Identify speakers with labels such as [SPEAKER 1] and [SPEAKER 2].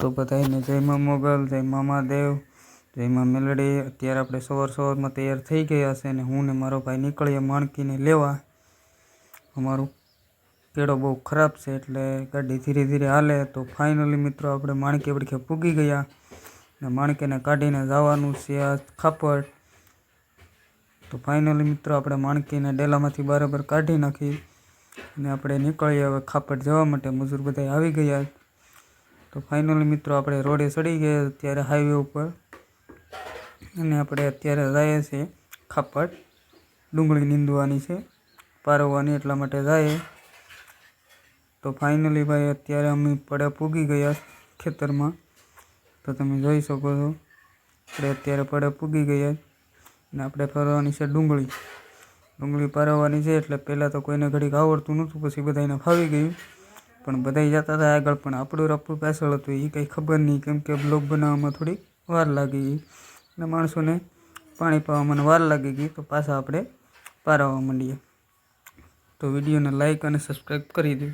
[SPEAKER 1] તો બધાને જય મા મોગલ, જય મા મહાદેવ, જય મા મેલડી. અત્યારે આપણે સવાર સવારમાં તૈયાર થઈ ગયા છે અને હું ને મારો ભાઈ નીકળીએ માણકીને લેવા. અમારું પેડો બહુ ખરાબ છે એટલે ગાડી ધીરે ધીરે હાલે તો ફાઇનલી મિત્રો આપણે માણકી વડખે પૂગી ગયા ને માણકીને કાઢીને જવાનું છે આ ખાપડ તો ફાઇનલી મિત્રો આપણે માણકીને ડેલામાંથી બરાબર કાઢી નાખી અને આપણે નીકળીએ હવે ખાપડ જવા માટે. મજૂર બધા આવી ગયા. તો ફાઇનલી મિત્રો આપણે રોડે ચડી ગયા અત્યારે હાઈવે ઉપર. અને આપણે અત્યારે જઈએ છીએ ખાપડ ડુંગળી નીંદવાની છે, પારવવાની એટલા માટે જાય તો ફાઇનલી ભાઈ અત્યારે અમે પડે પૂગી ગયા ખેતરમાં. તો તમે જોઈ શકો છો, આપણે અત્યારે પડે પૂગી ગયા અને આપણે ફરવાની છે ડુંગળી. ડુંગળી પારવવાની છે એટલે પહેલાં તો કોઈને ઘડીક આવડતું નહોતું, પછી બધાને ફાવી ગયું. પણ બધાય જતા હતા આગળ, પણ આપણું રપડું પાછળ હતું. એ કંઈ ખબર નહીં કેમ કે બ્લોગ બનાવવામાં થોડી વાર લાગી. ગઈ અને માણસોને પાણી પાવામાં વાર લાગી ગઈ, તો પાછા આપણે પારવા માંડીએ. તો વિડીયોને લાઇક અને સબસ્ક્રાઈબ કરી દો.